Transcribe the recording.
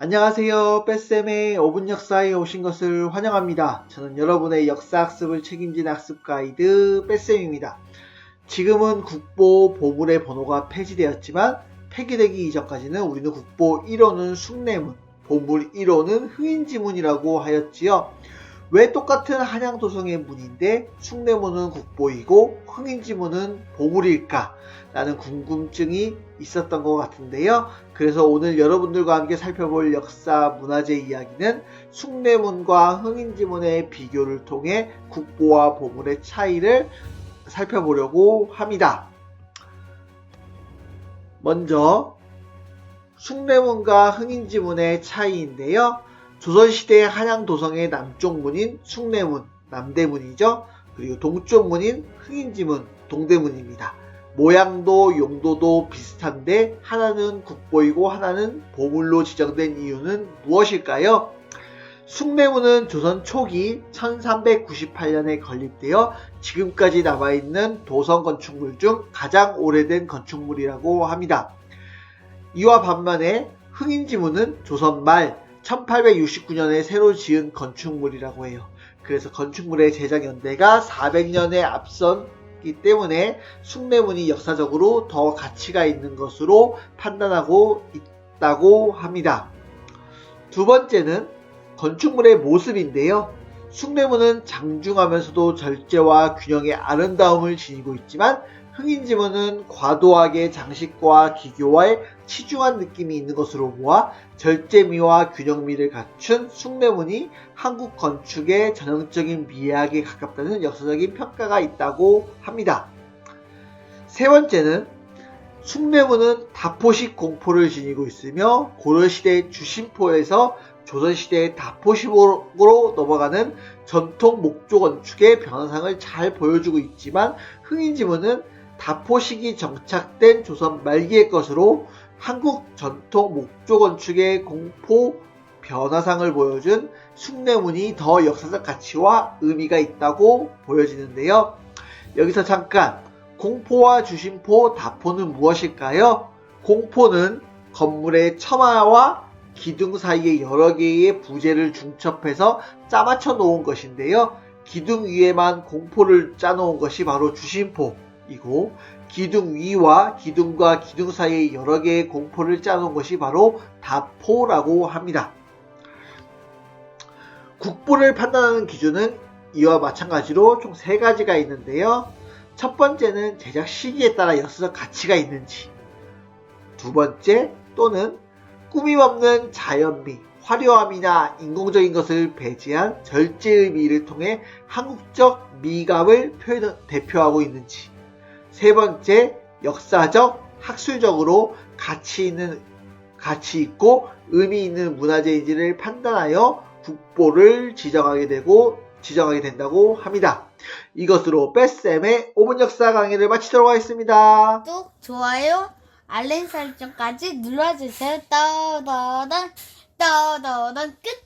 안녕하세요. 뺏쌤의 5분 역사에 오신 것을 환영합니다. 저는 여러분의 역사 학습을 책임진 학습 가이드 뺏쌤입니다. 지금은 국보 보물의 번호가 폐지되었지만 폐기되기 이전까지는 우리는 국보 1호는 숭례문, 보물 1호는 흥인지문이라고 하였지요. 왜 똑같은 한양도성의 문인데 숭례문은 국보이고 흥인지문은 보물일까? 라는 궁금증이 있었던 것 같은데요. 그래서 오늘 여러분들과 함께 살펴볼 역사 문화재 이야기는 숭례문과 흥인지문의 비교를 통해 국보와 보물의 차이를 살펴보려고 합니다. 먼저 숭례문과 흥인지문의 차이인데요. 조선시대 한양도성의 남쪽 문인 숭례문, 남대문이죠. 그리고 동쪽 문인 흥인지문, 동대문입니다. 모양도 용도도 비슷한데 하나는 국보이고 하나는 보물로 지정된 이유는 무엇일까요? 숭례문은 조선 초기 1398년에 건립되어 지금까지 남아있는 도성 건축물 중 가장 오래된 건축물이라고 합니다. 이와 반면에 흥인지문은 조선 말 1869년에 새로 지은 건축물이라고 해요. 그래서 건축물의 제작 연대가 400년에 앞선기 때문에 숭례문이 역사적으로 더 가치가 있는 것으로 판단하고 있다고 합니다. 두 번째는 건축물의 모습인데요. 숭례문은 장중하면서도 절제와 균형의 아름다움을 지니고 있지만 흥인지문은 과도하게 장식과 기교와의 치중한 느낌이 있는 것으로 보아 절제미와 균형미를 갖춘 숭례문이 한국 건축의 전형적인 미학에 가깝다는 역사적인 평가가 있다고 합니다. 세 번째는 숭례문은 다포식 공포를 지니고 있으며 고려시대 주심포에서 조선시대의 다포식으로 넘어가는 전통 목조 건축의 변화상을 잘 보여주고 있지만 흥인지문은 다포식이 정착된 조선 말기의 것으로 한국 전통 목조 건축의 공포 변화상을 보여준 숭례문이 더 역사적 가치와 의미가 있다고 보여지는데요. 여기서 잠깐 공포와 주심포, 다포는 무엇일까요? 공포는 건물의 처마와 기둥 사이에 여러 개의 부재를 중첩해서 짜맞춰 놓은 것인데요. 기둥 위에만 공포를 짜놓은 것이 바로 주심포 이고 기둥 위와 기둥과 기둥 사이에 여러 개의 공포를 짜놓은 것이 바로 다포라고 합니다. 국보를 판단하는 기준은 이와 마찬가지로 총 세 가지가 있는데요. 첫 번째는 제작 시기에 따라 역사적 가치가 있는지, 두 번째 또는 꾸밈없는 자연미, 화려함이나 인공적인 것을 배제한 절제의 미를 통해 한국적 미감을 표현, 대표하고 있는지, 세 번째 역사적, 학술적으로 가치 있는 가치 있고 의미 있는 문화재인지를 판단하여 국보를 지정하게 되고 지정하게 된다고 합니다. 이것으로 뺏쌤의 5분 역사 강의를 마치도록 하겠습니다. 구독, 좋아요, 알림 설정까지 눌러주세요. 떠더던, 떠더던 끝!